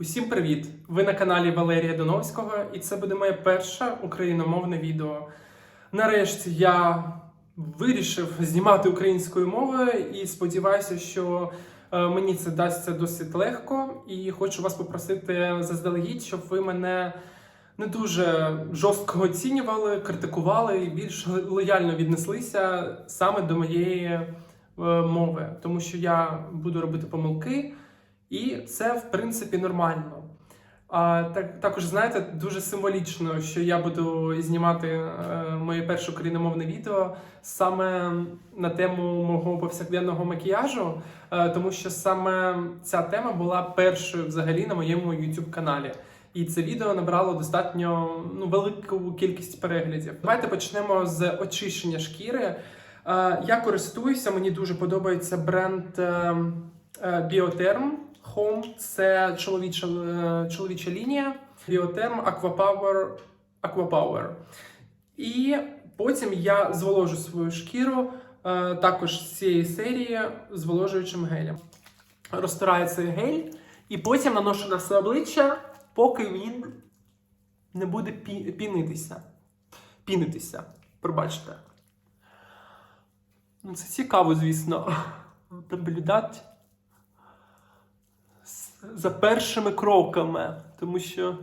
Усім привіт! Ви на каналі Валерія Доновського, і це буде моє перше україномовне відео. Нарешті я вирішив знімати українською мовою і сподіваюся, що е, мені це дасться досить легко. І хочу вас попросити заздалегідь, щоб ви мене не дуже жорстко оцінювали, критикували і більш лояльно віднеслися саме до моєї е, мови, тому що я буду робити помилки. І це, в принципі, нормально. А так, також, знаєте, дуже символічно, що я буду знімати е, моє перше україномовне відео саме на тему мого повсякденного макіяжу, е, тому що саме ця тема була першою взагалі на моєму YouTube каналі. І це відео набрало достатньо ну, велику кількість переглядів. Давайте почнемо з очищення шкіри. Е, я користуюся, мені дуже подобається бренд е, е. Home це чоловіча, е, чоловіча лінія Biotherm Aquapower Aquapower. І потім я зволожу свою шкіру е, також з цієї серії зволожуючим гелем. Розтираю цей гель і потім наношу на все обличчя, поки він не буде пі- пінитися. Пінитися. Пробачте. Ну, це цікаво, звісно, наблюдати за першими кроками, тому що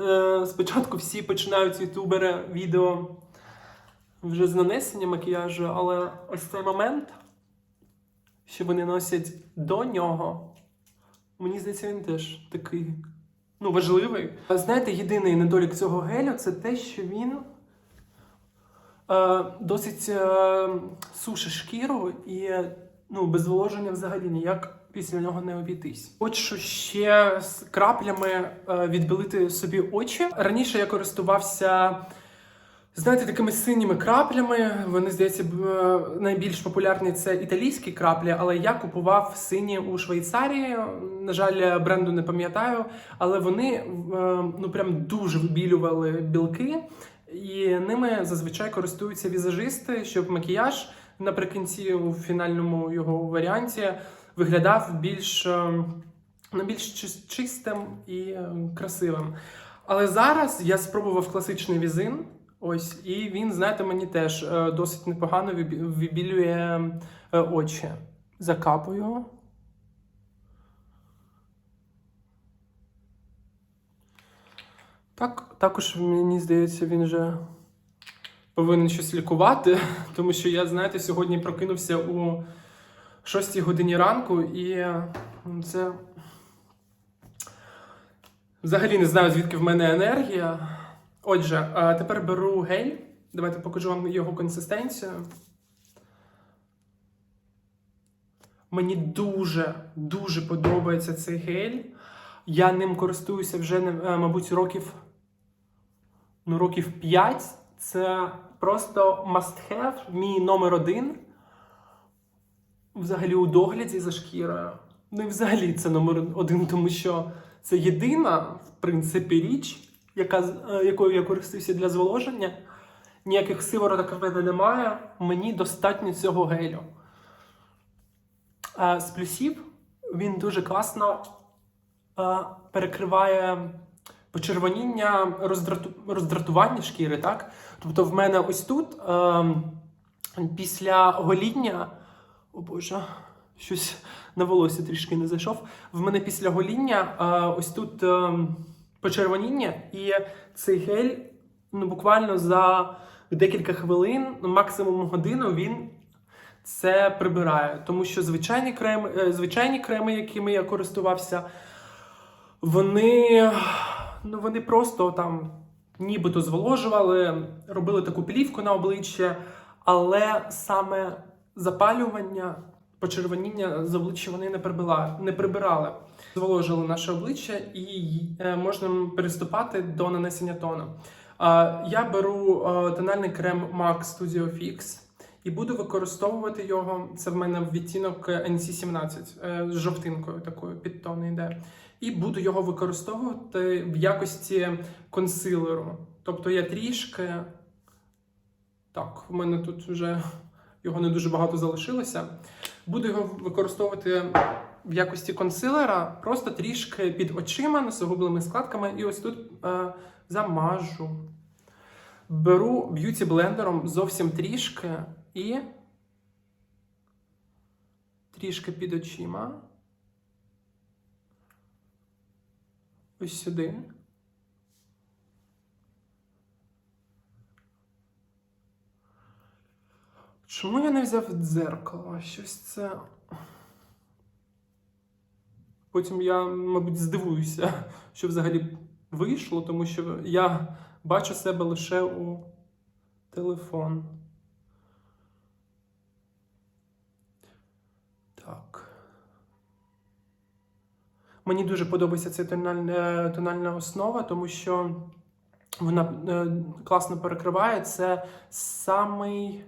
е, спочатку всі починають ютубери відео вже з нанесення макіяжу, але ось цей момент, що вони носять до нього, мені здається, він теж такий ну, важливий. Знаєте, єдиний недолік цього гелю це те, що він е, досить е, сушить шкіру і ну, без зволоження взагалі ніяк після нього не обійтись. Хочу ще з краплями е, відбілити собі очі. Раніше я користувався. Знаєте, такими синіми краплями. Вони, здається, е, найбільш популярні це італійські краплі, але я купував сині у Швейцарії. На жаль, бренду не пам'ятаю, але вони е, ну прям дуже вибілювали білки, і ними зазвичай користуються візажисти, щоб макіяж наприкінці у фінальному його варіанті виглядав більш, е, ну, більш чистим і е, красивим. Але зараз я спробував класичний візин. Ось, і він, знаєте, мені теж е, досить непогано вибі- вибілює очі. Закапую. Так, також мені здається, він вже повинен щось лікувати, тому що я, знаєте, сьогодні прокинувся у 6 годині ранку, і це взагалі не знаю, звідки в мене енергія. Отже, тепер беру гель. Давайте покажу вам його консистенцію. Мені дуже, дуже подобається цей гель. Я ним користуюся вже, е, мабуть, років, ну, років 5. Це просто must have, мій номер один. Взагалі у догляді за шкірою. Ну і взагалі це номер один, тому що це єдина, в принципі, річ, яка, е, якою я користуюся для зволоження. Ніяких сивороток в мене немає. Мені достатньо цього гелю. А з плюсів він дуже класно е, перекриває почервоніння, роздрату... роздратування шкіри, так? Тобто, в мене ось тут е, після гоління. О Боже, щось на волосся трішки не зайшов. В мене після гоління е, ось тут е, почервоніння, і цей гель ну, буквально за декілька хвилин, ну, максимум годину, він це прибирає. Тому що звичайні креми, е, звичайні креми, якими я користувався, вони, ну, вони просто там нібито зволожували, робили таку плівку на обличчя, але саме запалювання, почервоніння з обличчя вони не прибирали, не прибирали. Зволожили наше обличчя і е, можна переступати до нанесення тону. Я беру е, тональний крем MAC Studio Fix і буду використовувати його. Це в мене відтінок NC17 е, з жовтинкою такою під тон йде. І буду його використовувати в якості консилеру. Тобто я трішки. Так, у мене тут вже його не дуже багато залишилося. Буду його використовувати в якості консилера просто трішки під очима, носогублими складками, і ось тут е, замажу. Беру б'юті блендером зовсім трішки і трішки під очима. Ось сюди. Чому я не взяв дзеркало? Щось це. Потім я, мабуть, здивуюся, що взагалі вийшло, тому що я бачу себе лише у телефон. Так. Мені дуже подобається ця тональна, тональна основа, тому що вона е, класно перекриває. Це самий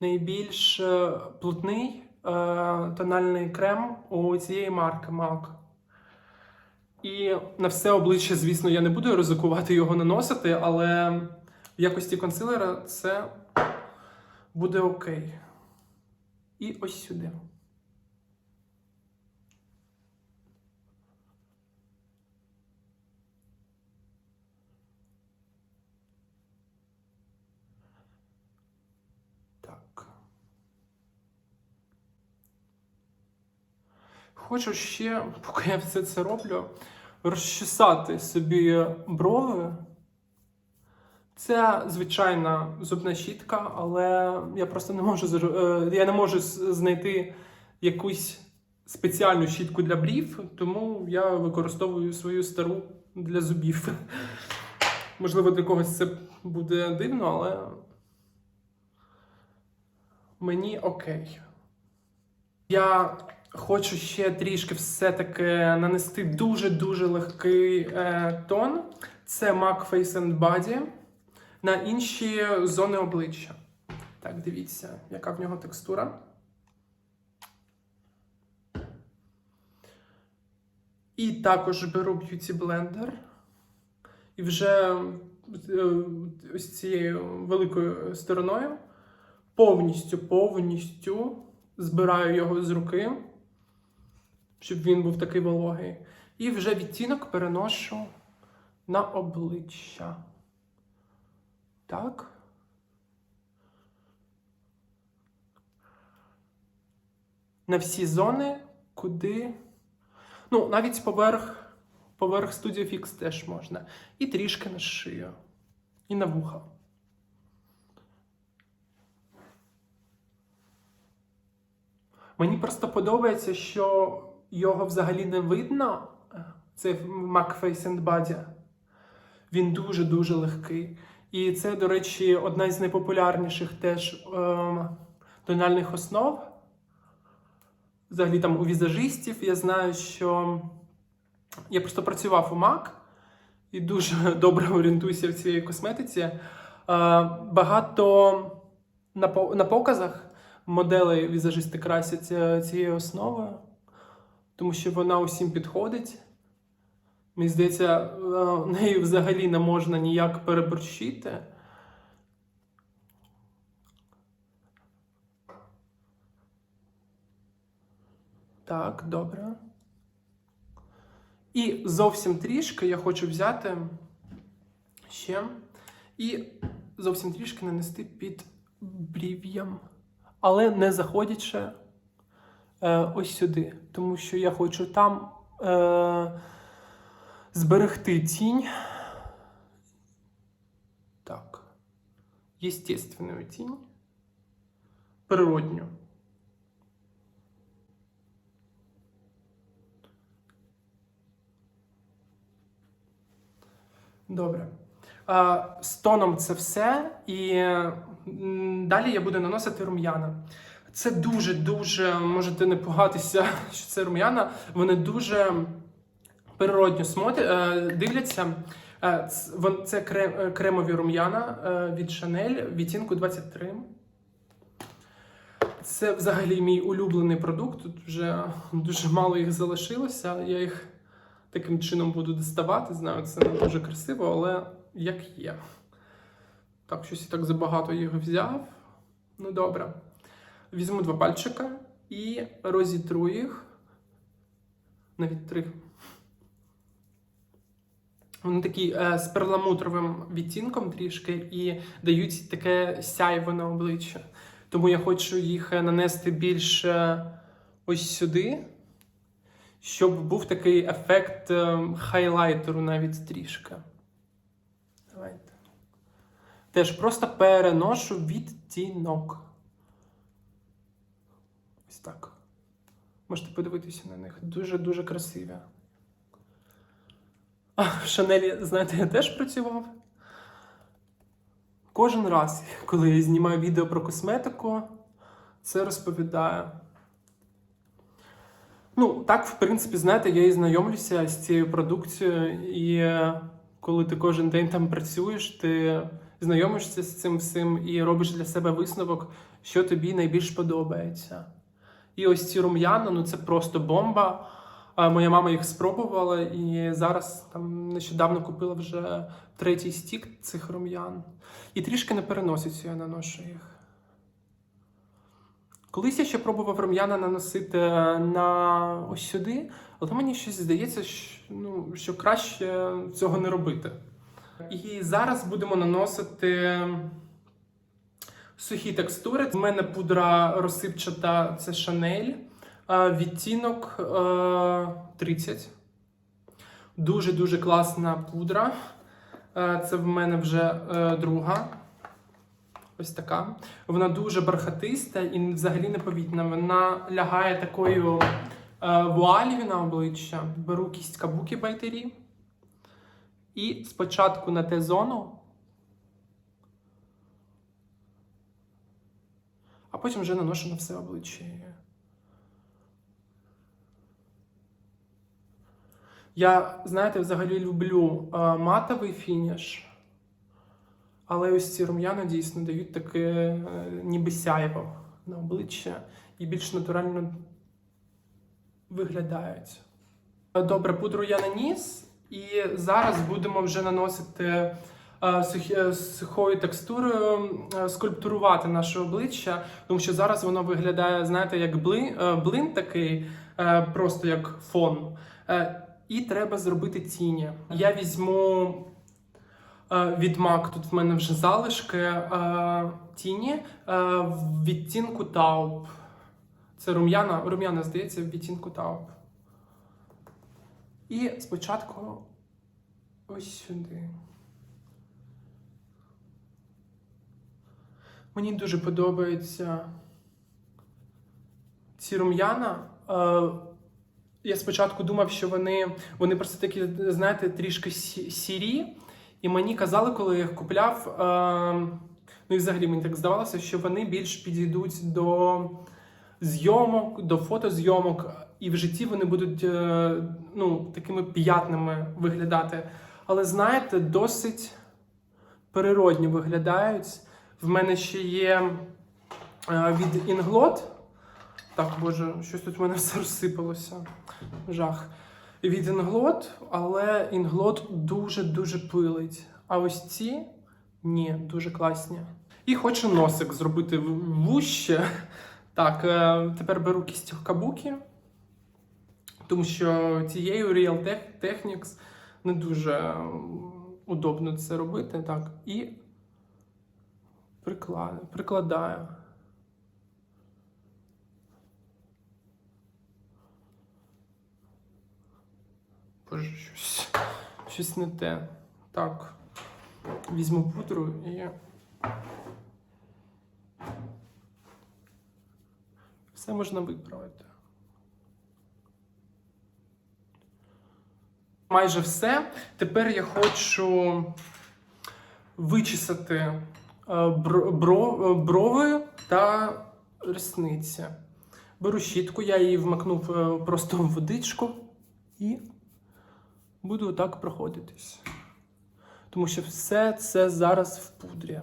найбільш е, плотний е, тональний крем у цієї марки MAC. І на все обличчя, звісно, я не буду ризикувати його наносити, але в якості консилера це буде окей. І ось сюди. Так. Хочу ще, поки я все це роблю, розчесати собі брови. Це звичайна зубна щітка, але я просто не можу е, я не можу знайти якусь спеціальну щітку для брів, тому я використовую свою стару для зубів. Можливо, для когось це буде дивно, але мені окей. Я хочу ще трішки все-таки нанести дуже-дуже легкий е, тон. Це MAC Face and Body на інші зони обличчя. Так, дивіться, яка в нього текстура. І також беру Beauty Blender. І вже е, ось цією великою стороною повністю, повністю збираю його з руки, щоб він був такий вологий. І вже відтінок переношу на обличчя. Так. На всі зони, куди. Ну, навіть поверх, поверх Studio Fix теж можна. І трішки на шию. І на вуха. Мені просто подобається, що його взагалі не видно. Це MAC Face Body. Він дуже-дуже легкий. І це, до речі, одна із найпопулярніших теж ем, тональних основ. Взагалі там у візажистів. Я знаю, що я просто працював у MAC і дуже добре орієнтуюся в цій косметиці. Е, багато на, на показах моделей візажисти красять е, цією основою, тому що вона усім підходить. Мені здається, е, нею взагалі не можна ніяк переборщити. Так, добре. І зовсім трішки я хочу взяти ще і зовсім трішки нанести під брів'ям, але не заходячи ось сюди, тому що я хочу там е, зберегти тінь. Так. Єстественну тінь. Природню. Добре. З тоном це все. І далі я буду наносити рум'яна. Це дуже-дуже можете не пугатися, що це рум'яна. Вони дуже природньо е, дивляться. Е, Це е, кремові рум'яна від Chanel відтінку 23. Це взагалі мій улюблений продукт. Тут вже дуже мало їх залишилося. Я їх таким чином буду доставати. Знаю, це не дуже красиво, але як є. Так, щось я так забагато їх взяв. Ну, добре. Візьму два пальчика і розітру їх навіть три. Вони такі е, з перламутровим відтінком трішки і дають таке сяйво на обличчя. Тому я хочу їх е, нанести більше ось сюди, щоб був такий ефект е, хайлайтеру навіть трішки. Давайте. Теж просто переношу відтінок. Ось так. Можете подивитися на них. Дуже-дуже красиві. А, в Шанелі, знаєте, я теж працював. Кожен раз, коли я знімаю відео про косметику, це розповідаю. Ну, так, в принципі, знаєте, я і знайомлюся з цією продукцією, і коли ти кожен день там працюєш, ти знайомишся з цим всім і робиш для себе висновок, що тобі найбільш подобається. І ось ці рум'яна, ну це просто бомба. Моя мама їх спробувала, і зараз там нещодавно купила вже третій стік цих рум'ян. І трішки не переноситься, я наношу їх. Колись я ще пробував рум'яна наносити на ось сюди, але мені щось здається, що, ну, що краще цього не робити. І зараз будемо наносити сухі текстури. У мене пудра розсипчата це Шанель. Е, Відтінок е, 30. Дуже-дуже класна пудра. Е, Це в мене вже е, друга. Ось така. Вона дуже бархатиста і взагалі неповітна. Вона лягає такою е, вуалью на обличчя. Беру кість кабуки байтері. І спочатку на Т-зону, а потім вже наношу на все обличчя. Я, знаєте, взагалі люблю е, матовий фініш, але ось ці рум'яна дійсно дають таке е, ніби сяйво на обличчя і більш натурально виглядають. Добре, пудру я наніс, і зараз будемо вже наносити сухою текстурою е, скульптурувати наше обличчя, тому що зараз воно виглядає, знаєте, як блин, е, блин такий, е, просто як фон. Е, І треба зробити тіні. Я візьму е, від MAC, тут в мене вже залишки е, тіні е, в відтінку тауп. Це рум'яна, рум'яна, здається, в відтінку тауп. І спочатку ось сюди. Мені дуже подобаються ці рум'яна. Е, Я спочатку думав, що вони, вони просто такі, знаєте, трішки сірі. І мені казали, коли я їх купляв, е, ну і взагалі мені так здавалося, що вони більш підійдуть до зйомок, до фотозйомок, і в житті вони будуть е, ну, такими п'ятними виглядати. Але знаєте, досить природні виглядають. В мене ще є е, від Інглот. Так, боже, щось тут в мене все розсипалося. Жах. Від Інглот, але Інглот дуже-дуже пилить. А ось ці ні, дуже класні. І хочу носик зробити вуще. Так, е, тепер беру кість кабуки, тому що цією Real Tech- Technics не дуже удобно це робити. Так, і прикладаю. прикладаю. Боже, щось, щось не те. Так. Візьму пудру і. Все можна виправити. Майже все. Тепер я хочу вичесати бро- бро- е, брови та ресниці. Беру щітку, я її вмакнув е, просто в водичку і буду так проходитись. Тому що все це зараз в пудрі.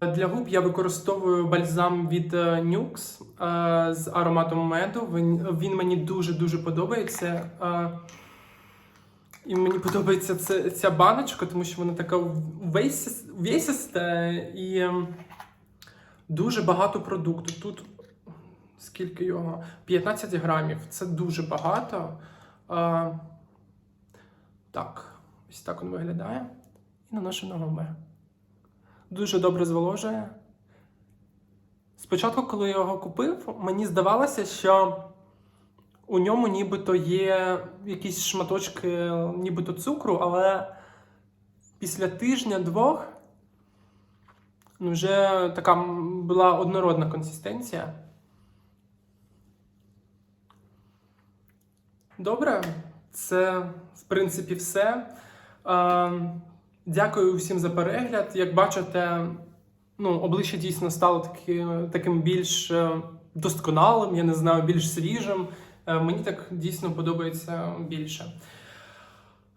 Для губ я використовую бальзам від е, Nux е, з ароматом меду. Він, мені дуже-дуже подобається. Е, І мені подобається ця баночка, тому що вона така увесиста і ем, дуже багато продукту. Тут скільки його? 15 грамів. Це дуже багато. Так, ось так він виглядає. І наношу на губи. Дуже добре зволожує. Спочатку, коли я його купив, мені здавалося, що у ньому нібито є якісь шматочки нібито цукру, але після тижня-двох ну, вже така була однородна консистенція. Добре, це в принципі все. Дякую всім за перегляд. Як бачите, ну, обличчя дійсно стало таки, таким більш е, досконалим, я не знаю, більш свіжим. Е, Мені так дійсно подобається більше.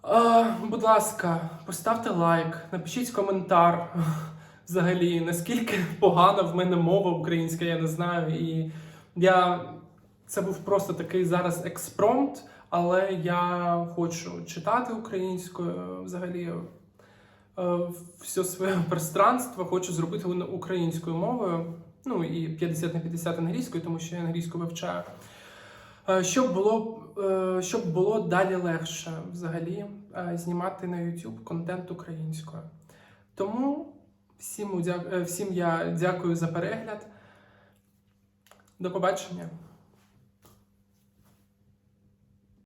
Е, Будь ласка, поставте лайк, напишіть коментар. Взагалі, наскільки погана в мене мова українська, я не знаю. І я це був просто такий зараз експромт, але я хочу читати українською взагалі. Е, Все своє пространство хочу зробити українською мовою. Ну і 50 на 50 англійською, тому що я англійську вивчаю. Е, Щоб було, е, щоб було далі легше взагалі знімати на YouTube контент українською. Тому всім, всім я дякую за перегляд. До побачення.